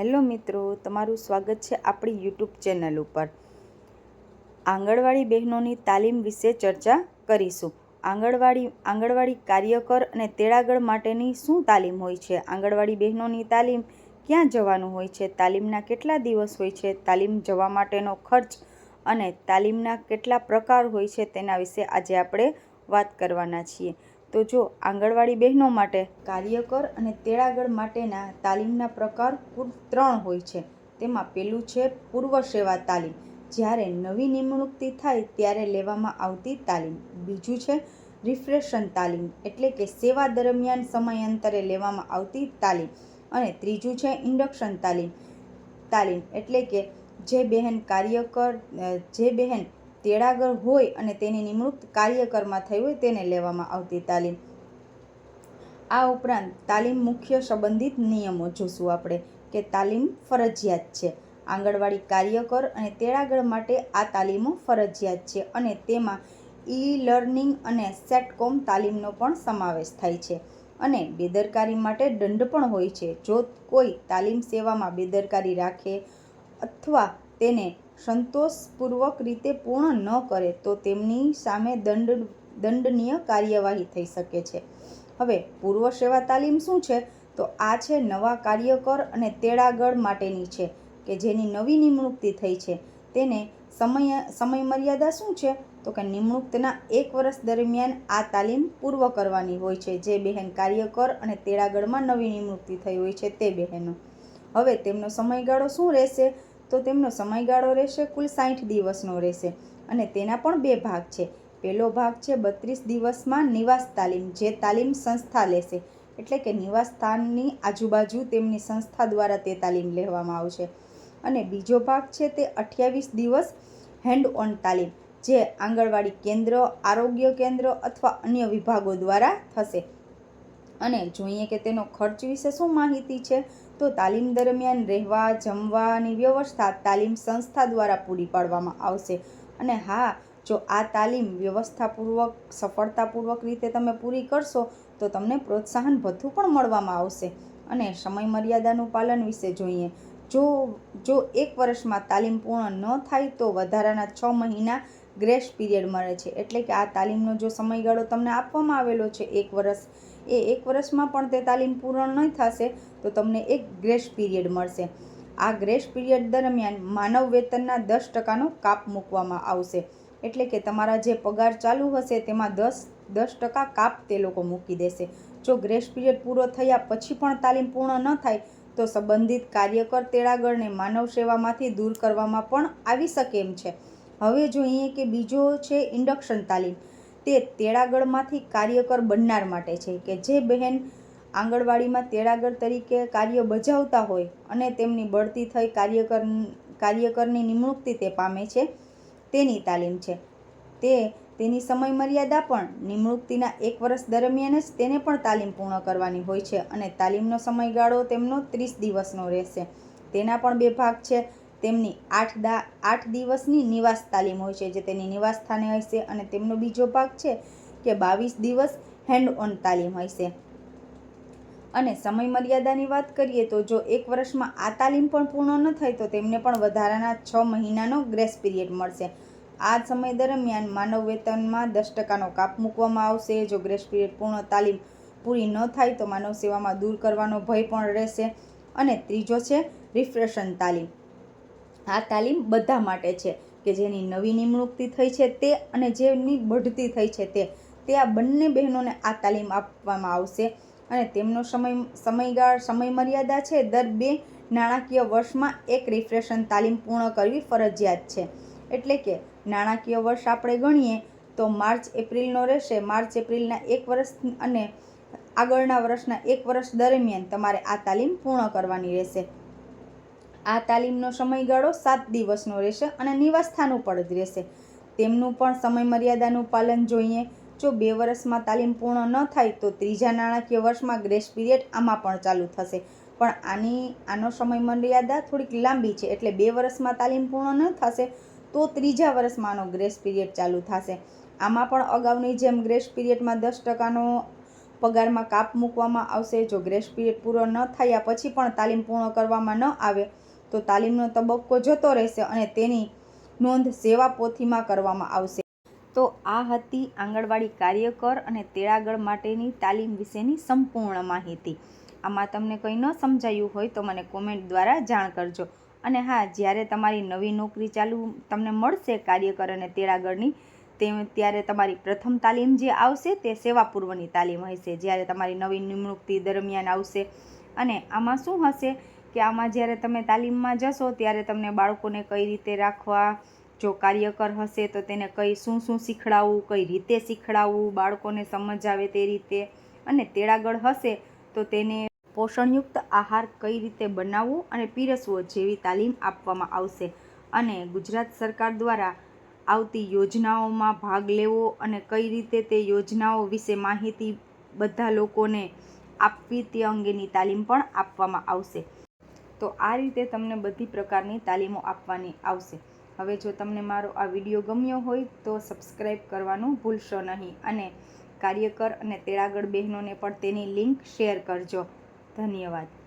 Hello મિત્રો, તમારું સ્વાગત છે આપણી યુટ્યુબ ચેનલ ઉપર. આંગણવાડી બહેનોની તાલીમ વિશે ચર્ચા કરીશું. આંગણવાડી આંગણવાડી કાર્યકર અને તેડાગળ માટેની શું તાલીમ હોય છે? આંગણવાડી બહેનોની તાલીમ ક્યાં જવાનું હોય છે? તાલીમના કેટલા દિવસ હોય છે? તાલીમ જવા માટેનો ખર્ચ અને તાલીમના કેટલા પ્રકાર હોય છે તેના વિશે આજે આપણે વાત કરવાના છીએ. તો જો, આંગણવાડી બહેનો માટે કાર્યકર અને તેડાગર માટેના તાલીમના પ્રકાર કુલ ત્રણ હોય છે. તેમાં પહેલું છે પૂર્વ સેવા તાલીમ. જ્યારે નવી નિમણૂકતિ થાય ત્યારે લેવામાં આવતી તાલીમ. બીજું છે રિફ્રેશન તાલીમ, એટલે કે સેવા દરમિયાન સમયાંતરે લેવામાં આવતી તાલીમ. અને ત્રીજું છે ઇન્ડક્શન તાલીમ. તાલીમ એટલે કે જે બહેન કાર્યકર જે બહેન તેડાગર હોય અને તેની નિમણૂક કાર્યકરમાં થઈ હોય તેને લેવામાં આવતી તાલીમ. આ ઉપરાંત તાલીમ મુખ્ય સંબંધિત નિયમો જોશું આપણે કે તાલીમ ફરજિયાત છે. આંગણવાડી કાર્યકર અને તેડાગર માટે આ તાલીમો ફરજિયાત છે અને તેમાં ઈ લર્નિંગ અને સેટકોમ તાલીમનો પણ સમાવેશ થાય છે અને બેદરકારી માટે દંડ પણ હોય છે. જો કોઈ તાલીમ સેવામાં બેદરકારી રાખે અથવા તેને સંતોષપૂર્વક રીતે પૂર્ણ ન કરે તો તેમની સામે દંડ, દંડનીય કાર્યવાહી થઈ શકે છે. હવે, પૂર્વ સેવા તાલીમ શું છે? તો આ છે નવા કાર્યકર અને તેડાગળ માટેની છે, કે જેની નવી નિમણૂકથી થઈ છે. તેને સમય સમય મર્યાદા શું છે? તો કે નિમણૂકતના એક વર્ષ દરમિયાન આ તાલીમ પૂર્વ કરવાની હોય છે. જે બહેન કાર્યકર અને તેડાગળમાં નવી નિમણૂકથી થઈ હોય છે તે બહેનો. હવે, તેમનો સમયગાળો શું રહેશે? તો તેમનો સમયગાળો રહેશે કુલ સાઠ દિવસનો રહેશે અને તેના પણ બે ભાગ છે. પહેલો ભાગ છે બત્રીસ દિવસમાં નિવાસ તાલીમ, જે તાલીમ સંસ્થા લેશે. એટલે કે નિવાસ સ્થાનની આજુબાજુ તેમની સંસ્થા દ્વારા તે તાલીમ લેવામાં આવશે. અને બીજો ભાગ છે તે અઠ્યાવીસ દિવસ હેન્ડ ઓન તાલીમ, જે આંગણવાડી કેન્દ્ર, આરોગ્ય કેન્દ્ર અથવા અન્ય વિભાગો દ્વારા થશે. અને જોઈએ કે તેનો ખર્ચ વિશે શું માહિતી છે, તો તાલીમ દરમિયાન રહેવા જમવાની વ્યવસ્થા તાલીમ સંસ્થા દ્વારા પૂરી પાડવામાં આવશે. અને હા, જો આ તાલીમ વ્યવસ્થાપૂર્વક, સફળતાપૂર્વક રીતે તમે પૂરી કરશો, તો તમને પ્રોત્સાહન ભથ્થું પણ મળવામાં આવશે. અને સમય મર્યાદાનું પાલન વિશે જોઈએ. જો જો એક વર્ષમાં તાલીમ પૂર્ણ ન થાય, તો વધારાના છ મહિના ગ્રેસ પીરિયડ મળે છે. એટલે કે આ તાલીમનો જો સમયગાળો તમને આપવામાં આવેલો છે, એક વર્ષ એ એક વર્ષમાં પણ તે તાલીમ પૂર્ણ નહીં થશે, તો તમને એક ગ્રેસ પીરિયડ મળશે. આ ગ્રેસ પીરિયડ દરમિયાન માનવ વેતનના દસ ટકાનો કાપ મૂકવામાં આવશે. એટલે કે તમારા જે પગાર ચાલુ હશે, તેમાં દસ દસ ટકા કાપ તે લોકો મૂકી દેશે. જો ગ્રેસ પીરિયડ પૂરો થયા પછી પણ તાલીમ પૂર્ણ ન થાય, તો સંબંધિત કાર્યકર તેડાગરને માનવ સેવામાંથી દૂર કરવામાં પણ આવી શકે એમ છે. હવે જોઈએ કે બીજો છે ઇન્ડક્શન તાલીમ. તે તેડાગરમાંથી કાર્યકર બનનાર માટે છે કે જે બહેન આંગણવાડીમાં તેડાગર તરીકે કાર્ય બજાવતા હોય અને તેમની બઢતી થઈ કાર્યકર, કાર્યકરની નિમણૂકથી તે પામે છે, તેની તાલીમ છે. તે તેની સમય મર્યાદા પણ નિમણૂકતીના એક વર્ષ દરમિયાન જ તેને પણ તાલીમ પૂર્ણ કરવાની હોય છે અને તાલીમનો સમયગાળો તેમનો ત્રીસ દિવસનો રહેશે. તેના પણ બે ભાગ છે. તેમની આઠ દા, આઠ દિવસની નિવાસ તાલીમ હોય છે, જે તેની નિવાસ સ્થાને હશે અને તેમનો બીજો ભાગ છે કે બાવીસ દિવસ હેન્ડ ઓન તાલીમ હશે અને સમય મર્યાદાની વાત કરીએ તો જો એક વર્ષમાં આ તાલીમ પણ પૂર્ણ ન થાય તો તેમને પણ વધારાના છ મહિનાનો ગ્રેસ પીરિયડ મળશે. આ સમય દરમિયાન માનવ વેતનમાં દસ ટકાનો કાપ મૂકવામાં આવશે. જો ગ્રેસ પીરિયડ પૂર્ણ તાલીમ પૂરી ન થાય તો માનવ સેવામાં દૂર કરવાનો ભય પણ રહેશે. અને ત્રીજો છે રિફ્રેશન તાલીમ. આ તાલીમ બધા માટે છે કે જેની નવી નિમણૂકથી થઈ છે તે અને જેની બઢતી થઈ છે તે. તે આ બંને બહેનોને આ તાલીમ આપવામાં આવશે અને તેમનો સમય, સમયગાળ સમય મર્યાદા છે. દર બે નાણાકીય વર્ષમાં એક રિફ્રેશન તાલીમ પૂર્ણ કરવી ફરજિયાત છે. એટલે કે નાણાકીય વર્ષ આપણે ગણીએ તો માર્ચ એપ્રિલનો રહેશે. માર્ચ એપ્રિલના એક વર્ષ અને આગળના વર્ષના એક વર્ષ દરમિયાન તમારે આ તાલીમ પૂર્ણ કરવાની રહેશે. આ તાલીમનો સમયગાળો સાત દિવસનો રહેશે અને નિવાસસ્થાન ઉપર જ રહેશે. તેમનું પણ સમય મર્યાદાનું પાલન જોઈએ. જો બે વર્ષમાં તાલીમ પૂર્ણ ન થાય, તો ત્રીજા નાણાકીય વર્ષમાં ગ્રેસ પીરિયડ આમાં પણ ચાલુ થશે. પણ આની, આનો સમય મર્યાદા થોડીક લાંબી છે. એટલે બે વર્ષમાં તાલીમ પૂર્ણ ન થશે, તો ત્રીજા વર્ષમાં આનો ગ્રેસ પીરિયડ ચાલુ થશે. આમાં પણ અગાઉની જેમ ગ્રેસ પીરિયડમાં દસ ટકાનો પગારમાં કાપ મૂકવામાં આવશે. જો ગ્રેસ પીરિયડ પૂરો ન થયા પછી પણ તાલીમ પૂર્ણ કરવામાં ન આવે તો તાલીમનો તબક્કો જતો રહેશે અને તેની નોંધ સેવા પોથીમાં કરવામાં આવશે. તો આ હતી આંગણવાડી કાર્યકર અને તેળાગળ માટેની તાલીમ વિશેની સંપૂર્ણ માહિતી. આમાં તમને કંઈ ન સમજાયું હોય તો મને કોમેન્ટ દ્વારા જાણ કરજો. અને હા, જ્યારે તમારી નવી નોકરી ચાલુ તમને મળશે કાર્યકર અને તેળાગળની તે ત્યારે તમારી પ્રથમ તાલીમ જે આવશે તે સેવા પૂર્વની તાલીમ હશે. જ્યારે તમારી નવી નિમણૂકથી દરમિયાન આવશે. અને આમાં શું હશે? કે આમાં જ્યારે તમે તાલીમમાં જશો, ત્યારે તમને બાળકોને કઈ રીતે રાખવા, જો કાર્યકર હશે તો તેને કઈ શું શું શીખડાવવું, કઈ રીતે શીખડાવવું, બાળકોને સમજ આવે તે રીતે. અને તેડાગળ હશે તો તેને પોષણયુક્ત આહાર કઈ રીતે બનાવવો અને પીરસવો જેવી તાલીમ આપવામાં આવશે. અને ગુજરાત સરકાર દ્વારા આવતી યોજનાઓમાં ભાગ લેવો અને કઈ રીતે તે યોજનાઓ વિશે માહિતી બધા લોકોને આપવી તે અંગેની તાલીમ પણ આપવામાં આવશે. તો આ રીતે તમને બધી પ્રકારની તાલીમો આપવાની આવશે. હવે જો તમને મારો આ વીડિયો ગમ્યો હોય તો સબસ્ક્રાઈબ કરવાનું ભૂલશો નહીં અને કાર્યકર અને તેડાગર બહેનોને પણ તેની લિંક શેર કરજો. ધન્યવાદ.